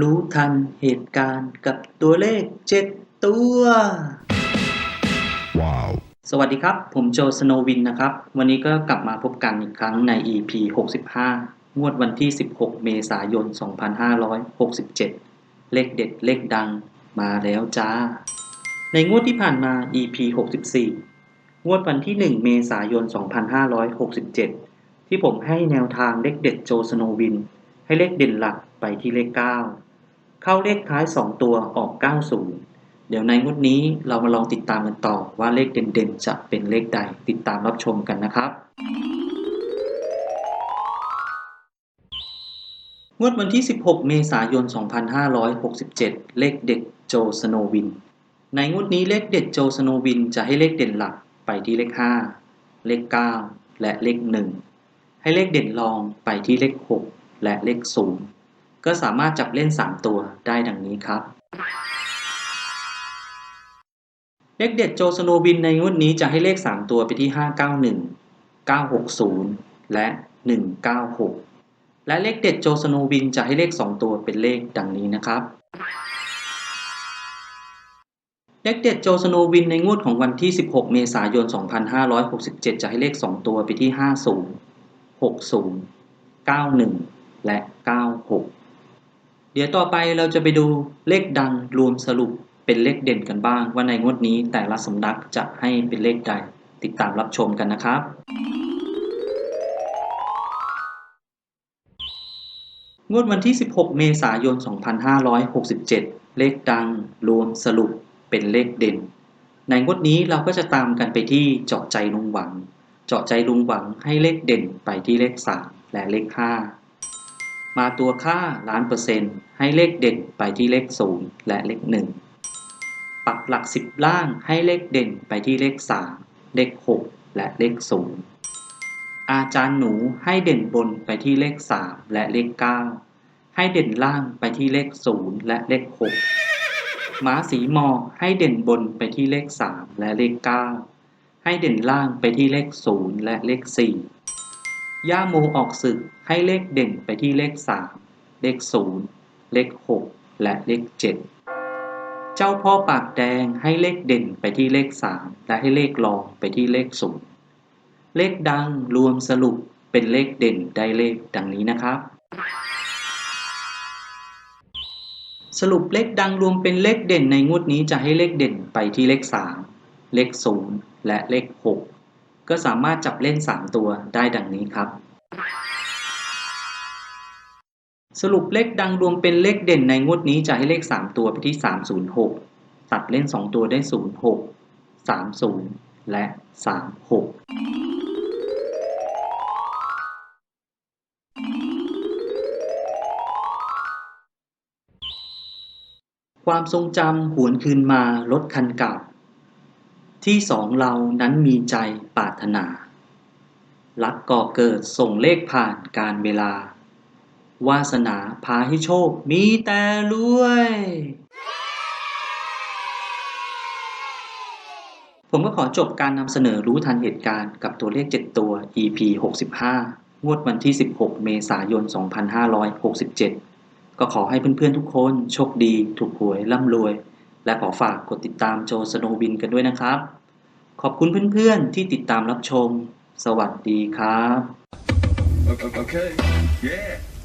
รู้ทันเหตุการณ์กับตัวเลขเจ็ดตัว Wow. สวัสดีครับ ผมโจสโนวินนะครับ วันนี้ก็กลับมาพบกันอีกครั้งใน EP 65 งวดวันที่ 16 เมษายน 2567 เลขเด็ดเลขดังมาแล้วจ้า ในงวดที่ผ่านมา EP 64 งวดวันที่ 1 เมษายน 2567 ที่ผมให้แนวทางเลขเด็ดโจสโนวินให้เลขเด่นหลักไปที่เลข 9 เข้าเลขท้าย 2 ตัวออก 90 เดี๋ยวในงวดนี้เรามาลองติดตามกันต่อว่าเลขเด่นๆ จะเป็นเลขใดติดตามรับชมกันนะครับ งวดวันที่ 16 เมษายน 2567 เลขเด็ดโจสโนวิน ในงวดนี้เลขเด็ดโจสโนวินจะให้เลขเด่นหลักไปที่เลข 5 เลข 9 และเลข 1 ให้เลขเด่นรองไปที่เลข 6 และเลข 0 ก็สามารถจับเล่น 3 ตัวได้ดังนี้ครับ เลขเด็ดโจสโนวินในงวดนี้จะให้เลข 3 ตัวไปที่ 591 960 และ 196 และเลขเด็ดโจสโนวินจะให้เลข 2 ตัวเป็นเลขดังนี้นะครับเลขเด็ดโจสโนวินในงวดของวันที่ 16 เมษายน 2567 จะให้เลข 2 ตัวไปที่ 50 60 91 และ 96 เดี๋ยวต่อไปเราจะไปดูเลขดังรวมสรุปเป็นเลขเด่นกันบ้าง ว่าในงวดนี้แต่ละสำนักจะให้เป็นเลขใด ติดตามรับชมกันนะครับ งวดวันที่ 16 เมษายน 2567 เลขดังรวมสรุปเป็นเลขเด่น ในงวดนี้เราก็จะตามกันไปที่เจาะใจลุงหวัง เจาะใจลุงหวังให้เลขเด่นไปที่เลข 3 และเลข 5 มาตัวค่าล้านเปอร์เซ็นต์ให้เลขเด่นไปที่เลข 0 และเลข 1 ปักหลัก 10 ล่างให้เลขเด่นไปที่เลข 3 เลข 6 และเลข 0 อาจารย์หนูให้เด่นบนไปที่เลข 3 และเลข 9 ให้เด่นล่างไปที่เลข 0 และเลข 6 ม้าสีมอให้เด่นบนไปที่เลข 3 และเลข 9 ให้เด่นล่างไปที่เลข 0 และเลข 4 ย่าโมออกศึกให้เลขเด่นไปที่เลข 3 เลข 0 เลข 6 และเลข 7 เจ้าพ่อปากแดงให้เลขเด่นไปที่เลข 3 และให้เลขรองไปที่เลข 0 เลขดังรวมสรุปเป็นเลขเด่นได้เลขดังนี้นะครับ สรุปเลขดังรวมเป็นเลขเด่นในงวดนี้จะให้เลขเด่นไปที่เลข 3 เลข 0 และเลข 6 ก็สามารถจับเล่น 3 ตัวได้ดังนี้ครับ สรุปเลขดังรวมเป็นเลขเด่นในงวดนี้จะให้เลข 3 ตัวไปที่ 306 ตัดเล่น 2 ตัวได้ 06 30 และ 36ความทรงจำหวนคืนมารถคันเก่า ที่สองเรานั้นมีใจปรารถนา รักก่อเกิดส่งเลขผ่านการเวลา วาสนาพาให้โชคมีแต่รวย ผมก็ขอจบการนำเสนอรู้ทันเหตุการณ์กับตัวเลข 7 ตัว EP 65 งวดวันที่ 16 เมษายน 2567 ก็ขอให้เพื่อนๆทุกคนโชคดี ถูกหวยร่ำรวยและขอฝากกดติดตามโจสโนวินกันด้วยนะครับ อบคุณเพื่อนๆที่ติดตามรับชม สวัสดีครับ Okay. okay. Yeah.